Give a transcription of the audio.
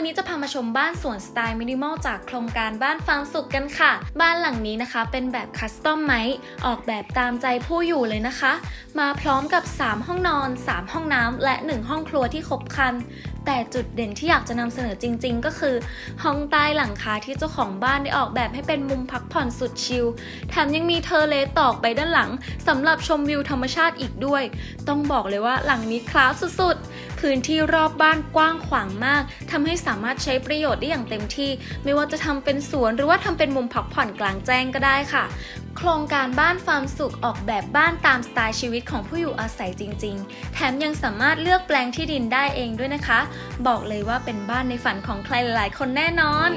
ันนี้จะพามาชมบ้านสวนสไตล์มินิมอลจากโครงการบ้านฟาร์มสุขกันค่ะ บ้านหลังนี้นะคะ เป็นแบบคัสตอมไมออกแบบตามใจผู้อยู่เลยนะคะ มาพร้อมกับ 3 ห้องนอน 3 ห้องน้ำและ 1 ห้องครัวที่ครบครันแต่จุดเด่นที่อยากจะนำเสนอจริง ๆ ก็คือ ห้องใต้หลังคาที่เจ้าของบ้านได้ออกแบบให้เป็นมุมพักผ่อนสุดชิลแถมยังมีเทอร์เลตอกไปด้านหลังสำหรับชมวิวธรรมชาติอีกด้วย ต้องบอกเลยว่าหลังนี้คลาสสุดๆ พื้นที่รอบบ้านกว้างขวางมากทำให้สามารถใช้ประโยชน์ได้อย่างเต็มที่ ไม่ว่าจะทำเป็นสวนหรือว่าทำเป็นมุมพักผ่อนกลางแจ้งก็ได้ค่ะ โครงการบ้านฟาร์มสุขออกแบบบ้านตามสไตล์ชีวิตของผู้อยู่อาศัยจริง ๆ แถมยังสามารถเลือกแปลงที่ดินได้เองด้วยนะคะ บอกเลยว่าเป็นบ้านในฝันของใครหลายๆ คนแน่นอน